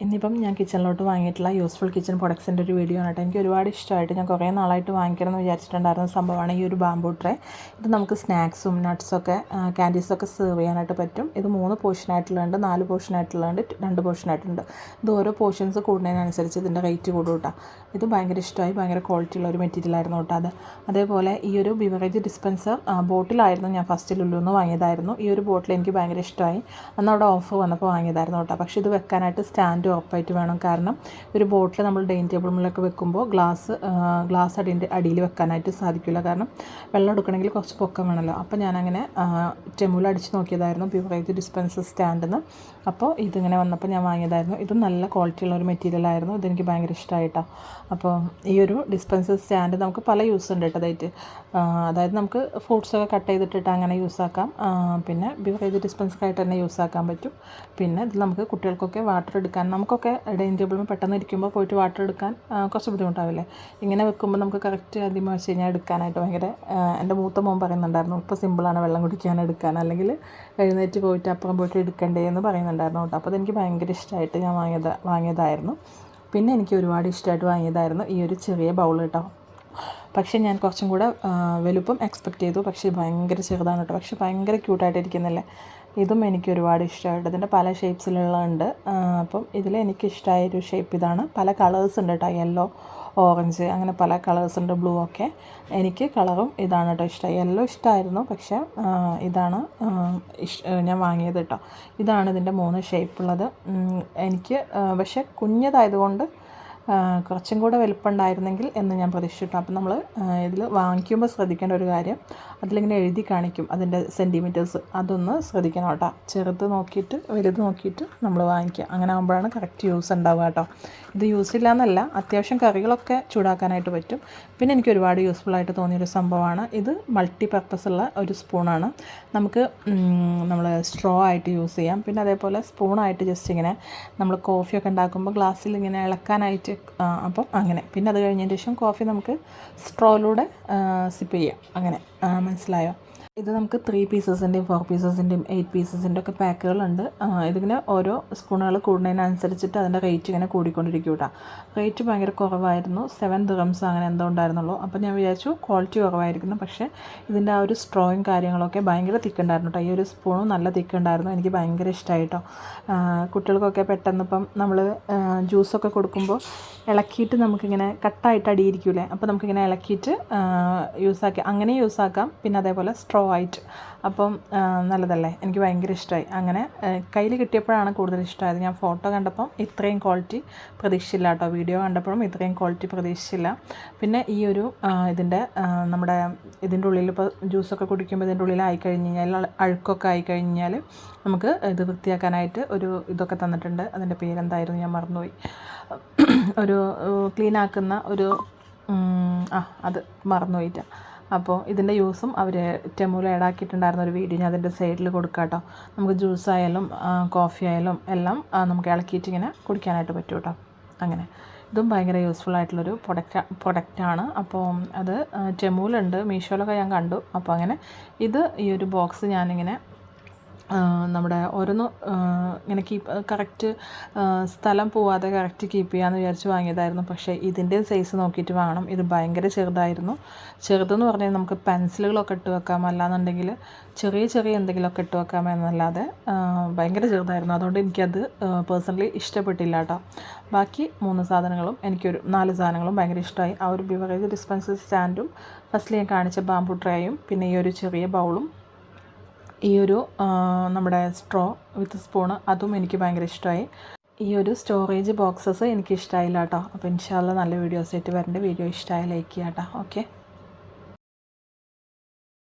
ഇന്നിപ്പം ഞാൻ കിച്ചണിലോട്ട് വാങ്ങിയിട്ടുള്ള useful kitchen പ്രൊഡക്ട്സിന്റെ ഒരു വീഡിയോ ആണ് കേട്ടോ. എനിക്ക് ഒരുപാട് ഇഷ്ടമായിട്ട് ഞാൻ കുറേ നാളായിട്ട് വാങ്ങിക്കണം എന്ന് വിചാരിച്ചിട്ടുണ്ടായിരുന്ന സംഭവമാണ് ഈ ഒരു ബാമ്പൂ ട്രേ ഇത് നമുക്ക് സ്നാക്സും നട്ട്സൊക്കെ ക്യാൻഡീസൊക്കെ സെർവ് ചെയ്യാനായിട്ട് പറ്റും. ഇത് മൂന്ന് പോർഷനായിട്ടുള്ളതുണ്ട് നാല് പോർഷനായിട്ടുള്ളതുണ്ട് രണ്ട് പോർഷനായിട്ടുണ്ട് ഇത് ഓരോ പോർഷൻസ് കൂടുന്നതിനനുസരിച്ച് ഇതിന്റെ റേറ്റ് കൂടും കേട്ടോ. ഇത് ഭയങ്കര ഇഷ്ടമായി ഭയങ്കര ക്വാളിറ്റി ഉള്ള ഒരു മെറ്റീരിയൽ ആയിരുന്നു കേട്ടോ അത്. അതേപോലെ ഈ ഒരു ബിവറേജ് ഡിസ്പെൻസർ ബോട്ടിലായിരുന്നു ഞാൻ ഫസ്റ്റ് നിന്ന് വാങ്ങിയതായിരുന്നു. ഈ ഒരു ബോട്ടിൽ എനിക്ക് ഭയങ്കര ഇഷ്ടമായി. അന്ന് അവിടെ ഓഫർ വന്നപ്പോൾ വാങ്ങിയതായിരുന്നു കേട്ടോ. പക്ഷേ ഇത് വെക്കാനായിട്ട് സ്റ്റാൻഡ് ഉറപ്പായിട്ട് വേണം. കാരണം ഒരു ബോട്ടിൽ നമ്മൾ ഡൈനിങ് ടേബിൾ മുകളിലൊക്കെ വെക്കുമ്പോൾ ഗ്ലാസ് ഗ്ലാസ് അടിന്റെ അടിയിൽ വെക്കാനായിട്ട് സാധിക്കില്ല. കാരണം വെള്ളം എടുക്കണമെങ്കിൽ കുറച്ച് പൊക്കം വേണമല്ലോ. അപ്പോൾ ഞാനങ്ങനെ ടെമുല അടിച്ച് നോക്കിയതായിരുന്നു. ബിവറേജ് ഡിസ്പെൻസർ സ്റ്റാൻഡിൽ നിന്ന് അപ്പോൾ ഇതിങ്ങനെ വന്നപ്പോൾ ഞാൻ വാങ്ങിയതായിരുന്നു. ഇതും നല്ല ക്വാളിറ്റി ഉള്ള ഒരു മെറ്റീരിയലായിരുന്നു ഇതെനിക്ക് ഭയങ്കര ഇഷ്ടമായിട്ടാണ് അപ്പോൾ ഈ ഒരു ഡിസ്പെൻസർ സ്റ്റാൻഡ് നമുക്ക് പല യൂസ് ഉണ്ട് കേട്ടോ അതായത് നമുക്ക് ഫ്രൂട്ട്സൊക്കെ കട്ട് ചെയ്തിട്ടിട്ട് അങ്ങനെ യൂസ് ആക്കാം. പിന്നെ ബിവറേജ് ഡിസ്പെൻസറായിട്ട് തന്നെ യൂസ് ആക്കാൻ പറ്റും. പിന്നെ ഇത് നമുക്ക് കുട്ടികൾക്കൊക്കെ വാട്ടർ എടുക്കാൻ നമുക്കൊക്കെ ഡൈനിങ് ടേബിളിൽ പെട്ടെന്ന് ഇരിക്കുമ്പോൾ പോയിട്ട് വാട്ടർ എടുക്കാൻ കുറച്ച് ബുദ്ധിമുട്ടാവില്ലേ? ഇങ്ങനെ വെക്കുമ്പോൾ നമുക്ക് കറക്റ്റ് ആദ്യം വെച്ച് കഴിഞ്ഞാൽ എടുക്കാനായിട്ട് ഭയങ്കര എന്റെ മൂത്ത മോൻ പറയുന്നുണ്ടായിരുന്നു ഇപ്പോൾ സിമ്പിളാണ് വെള്ളം കുടിക്കാൻ എടുക്കാൻ. അല്ലെങ്കിൽ എഴുന്നേറ്റ് പോയിട്ട് അപ്പുറം പോയിട്ട് എടുക്കണ്ടേ എന്ന് പറയുന്നുണ്ടായിരുന്നു കേട്ടോ. അപ്പോൾ അതെനിക്ക് ഭയങ്കര ഇഷ്ടമായിട്ട് ഞാൻ വാങ്ങിയത് വാങ്ങിയതായിരുന്നു. പിന്നെ എനിക്ക് ഒരുപാട് ഇഷ്ടമായിട്ട് വാങ്ങിയതായിരുന്നു ഈ ഒരു ചെറിയ ബൗൾ കേട്ടോ. പക്ഷേ ഞാൻ കുറച്ചും കൂടെ വലുപ്പം എക്സ്പെക്റ്റ് ചെയ്തു. പക്ഷേ ഭയങ്കര ചെറുതാണ് കേട്ടോ. പക്ഷേ ഭയങ്കര ക്യൂട്ടായിട്ട് ഇരിക്കുന്നില്ലേ ഇതും എനിക്ക് ഒരുപാട് ഇഷ്ടമായിട്ട് ഇതിന്റെ പല ഷേപ്സിലുള്ളതുണ്ട് അപ്പം ഇതിൽ എനിക്ക് ഇഷ്ടമായ ഒരു ഷേപ്പ് ഇതാണ്. പല കളേഴ്സ് ഉണ്ട് കേട്ടോ യെല്ലോ ഓറഞ്ച് അങ്ങനെ പല കളേഴ്സ് ഉണ്ട് ബ്ലൂ ഒക്കെ. എനിക്ക് കളറും ഇതാണ് കേട്ടോ ഇഷ്ടം. യെല്ലോ ഇഷ്ടമായിരുന്നു പക്ഷേ ഇതാണ് ഞാൻ വാങ്ങിയത് കേട്ടോ ഇതാണ് ഇതിന്റെ മൂന്ന് ഷേപ്പുള്ളത് എനിക്ക് പക്ഷേ കുഞ്ഞതായതുകൊണ്ട് കുറച്ചും കൂടെ വലുപ്പമുണ്ടായിരുന്നെങ്കിൽ എന്ന് ഞാൻ പ്രതീക്ഷിച്ചിട്ടു. അപ്പം നമ്മൾ ഇതിൽ വാങ്ങിക്കുമ്പോൾ ശ്രദ്ധിക്കേണ്ട ഒരു കാര്യം അതിലിങ്ങനെ എഴുതി കാണിക്കും അതിന്റെ സെന്റിമീറ്റേഴ്സ്. അതൊന്ന് ശ്രദ്ധിക്കണം കേട്ടോ. ചെറുത് നോക്കിയിട്ട് വലുത് നോക്കിയിട്ട് നമ്മൾ വാങ്ങിക്കുക. അങ്ങനെ ആകുമ്പോഴാണ് കറക്റ്റ് യൂസ് ഉണ്ടാവുക കേട്ടോ. ഇത് യൂസ് ഇല്ല എന്നല്ല അത്യാവശ്യം കറികളൊക്കെ ചൂടാക്കാനായിട്ട് പറ്റും. പിന്നെ എനിക്ക് ഒരുപാട് യൂസ്ഫുൾ ആയിട്ട് തോന്നിയൊരു സംഭവമാണ് ഇത് മൾട്ടി പർപ്പസ് ഉള്ള ഒരു സ്പൂണാണ്. നമുക്ക് നമ്മൾ സ്ട്രോ ആയിട്ട് യൂസ് ചെയ്യാം. പിന്നെ അതേപോലെ സ്പൂണായിട്ട് ജസ്റ്റ് ഇങ്ങനെ നമ്മൾ കോഫിയൊക്കെ ഉണ്ടാക്കുമ്പോൾ ഗ്ലാസ്സിൽ ഇങ്ങനെ ഇളക്കാനായിട്ട് അപ്പം അങ്ങനെ. പിന്നെ അത് കഴിഞ്ഞതിന് ശേഷം കോഫി നമുക്ക് സ്ട്രോയിലൂടെ സിപ്പ് ചെയ്യാം. അങ്ങനെ. മനസ്സിലായോ? ഇത് നമുക്ക് ത്രീ പീസസിന്റെയും ഫോർ പീസസിന്റെയും എയ്റ്റ് പീസസിന്റെ ഒക്കെ പാക്കുകളുണ്ട്. ഇതിങ്ങനെ ഓരോ സ്പൂണുകൾ കൂടുന്നതിനനുസരിച്ചിട്ട് അതിന്റെ റേറ്റ് ഇങ്ങനെ കൂടിക്കൊണ്ടിരിക്കും കേട്ടോ. റേറ്റ് ഭയങ്കര കുറവായിരുന്നു. സെവൻ ദിറംസ് അങ്ങനെ എന്തോ ഉണ്ടായിരുന്നുള്ളൂ. അപ്പോൾ ഞാൻ വിചാരിച്ചു ക്വാളിറ്റി കുറവായിരിക്കുന്നു. പക്ഷേ ഇതിന്റെ ആ ഒരു സ്ട്രോയും കാര്യങ്ങളൊക്കെ ഭയങ്കര തിക്കുണ്ടായിരുന്നു കേട്ടോ. ഈ ഒരു സ്പൂണും നല്ല തിക്കുണ്ടായിരുന്നു. എനിക്ക് ഭയങ്കര ഇഷ്ടമായിട്ടോ കുട്ടികൾക്കൊക്കെ പെട്ടെന്ന് ഇപ്പം നമ്മൾ ജ്യൂസൊക്കെ കൊടുക്കുമ്പോൾ ഇളക്കിയിട്ട് നമുക്കിങ്ങനെ കട്ടായിട്ട് അടിയിരിക്കൂലേ അപ്പോൾ നമുക്കിങ്ങനെ ഇളക്കിയിട്ട് യൂസാക്കി അങ്ങനെ യൂസാക്കാം പിന്നെ അതേപോലെ സ്ട്രോ ആയിട്ട്. അപ്പം നല്ലതല്ലേ? എനിക്ക് ഭയങ്കര ഇഷ്ടമായി അങ്ങനെ കയ്യിൽ കിട്ടിയപ്പോഴാണ് കൂടുതൽ ഇഷ്ടമായത് ഞാൻ ഫോട്ടോ കണ്ടപ്പം ഇത്രയും ക്വാളിറ്റി പ്രതീക്ഷിച്ചില്ല കേട്ടോ. വീഡിയോ കണ്ടപ്പോഴും ഇത്രയും ക്വാളിറ്റി പ്രതീക്ഷിച്ചില്ല പിന്നെ ഈ ഒരു ഇതിന്റെ നമ്മുടെ ഇതിന്റെ ഉള്ളിൽ ഇപ്പോൾ ജ്യൂസൊക്കെ കുടിക്കുമ്പോൾ ഇതിന്റെ ഉള്ളിൽ ആയി കഴിഞ്ഞ് കഴിഞ്ഞാൽ അഴുക്കൊക്കെ ആയി കഴിഞ്ഞാൽ നമുക്ക് ഇത് വൃത്തിയാക്കാനായിട്ട് ഒരു ഇതൊക്കെ തന്നിട്ടുണ്ട്. അതിന്റെ പേരെന്തായിരുന്നു? ഞാൻ മറന്നുപോയി. ഒരു ക്ലീൻ ആക്കുന്ന ഒരു ആ അത് മറന്നുപോയിട്ടാണ് അപ്പോൾ ഇതിന്റെ യൂസും അവർ ടെമൂല ഏടാക്കിയിട്ടുണ്ടായിരുന്ന ഒരു വീഡിയോ ഞാൻ അതിന്റെ സൈഡിൽ കൊടുക്കാം കേട്ടോ നമുക്ക് ജ്യൂസ് ആയാലും കോഫി ആയാലും എല്ലാം നമുക്ക് ഇളക്കിയിട്ട് ഇങ്ങനെ കുടിക്കാനായിട്ട് പറ്റും കേട്ടോ അങ്ങനെ. ഇതും ഭയങ്കര യൂസ്ഫുൾ ആയിട്ടുള്ളൊരു പ്രൊഡക്റ്റ് പ്രൊഡക്റ്റാണ് അപ്പോൾ അത് ടെമൂലുണ്ട് മീഷോയിലൊക്കെ ഞാൻ കണ്ടു. അപ്പോൾ അങ്ങനെ ഇത് ഈ ഒരു ബോക്സ് ഞാനിങ്ങനെ നമ്മുടെ ഓരോന്ന് ഇങ്ങനെ കീപ്പ് കറക്റ്റ് സ്ഥലം പോവാതെ കറക്റ്റ് കീപ്പ് ചെയ്യാമെന്ന് വിചാരിച്ച് വാങ്ങിയതായിരുന്നു. പക്ഷേ ഇതിന്റെ സൈസ് നോക്കിയിട്ട് വാങ്ങണം. ഇത് ഭയങ്കര ചെറുതായിരുന്നു. ചെറുതെന്ന് പറഞ്ഞാൽ നമുക്ക് പെൻസിലുകളൊക്കെ ഇട്ട് വെക്കാം. അല്ലാന്നുണ്ടെങ്കിൽ ചെറിയ ചെറിയ എന്തെങ്കിലുമൊക്കെ ഇട്ട് വെക്കാം എന്നല്ലാതെ ഭയങ്കര ചെറുതായിരുന്നു. അതുകൊണ്ട് എനിക്കത് പേഴ്സണലി ഇഷ്ടപ്പെട്ടില്ല കേട്ടോ. ബാക്കി മൂന്ന് സാധനങ്ങളും എനിക്കൊരു നാല് സാധനങ്ങളും ഭയങ്കര ഇഷ്ടമായി. ആ ഒരു ബിവറേജ് ഡിസ്പെൻസർ സ്റ്റാൻഡും ഫസ്റ്റിൽ ഞാൻ കാണിച്ച ബാമ്പു ട്രേയും പിന്നെ ഈ ഒരു ചെറിയ ബൗളും ഈ ഒരു നമ്മുടെ സ്ട്രോ വിത്ത് സ്പൂണ് അതും എനിക്ക് ഭയങ്കര ഇഷ്ടമായി. ഈ ഒരു സ്റ്റോറേജ് ബോക്സസ് എനിക്ക് ഇഷ്ടമായില്ല കേട്ടോ അപ്പോൾ ഇൻഷാല്ല നല്ല വീഡിയോസ് ആയിട്ട് വരേണ്ട. വീഡിയോ ഇഷ്ടമായ ലൈക്ക് ചെയ്യാം കേട്ടോ ഓക്കെ